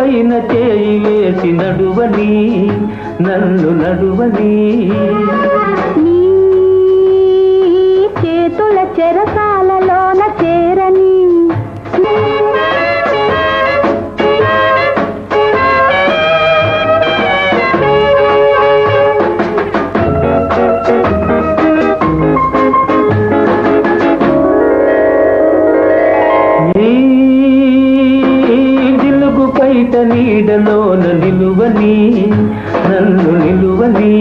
పైన చేయి వేసి నడువని నన్ను నడువని. నీడలోన నిలువని నన్ను నిలువని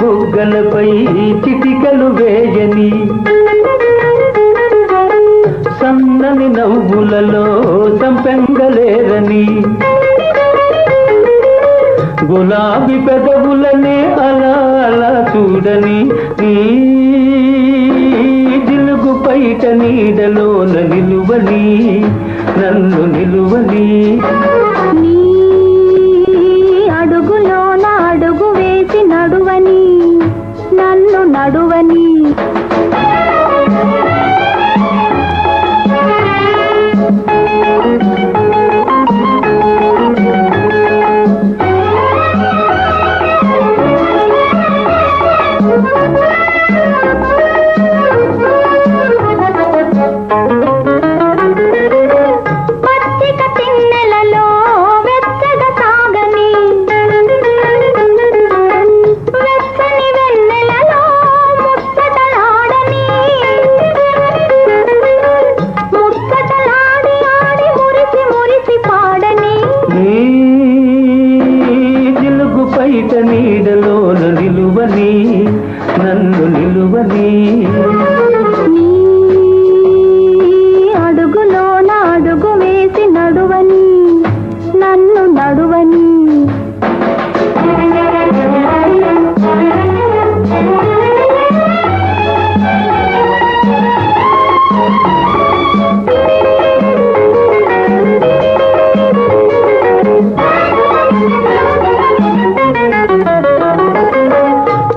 బుగ్గలపై చిటికలు వేయని సన్నని నవ్వులలో సంపెంగలేరని గులాబీ పెదవులనే అలా అలా చూడని నీ పైట నీడలోన నిలువని నన్ను నిలువని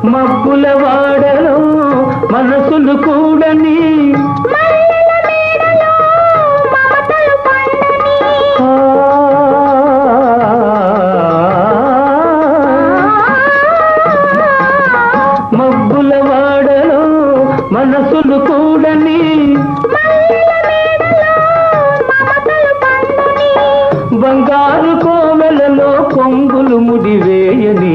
మబ్బుల వాడలో మనసులు కూడని మనసులు కూడని బంగారు కోవెలలో కొంగులు ముడివేయని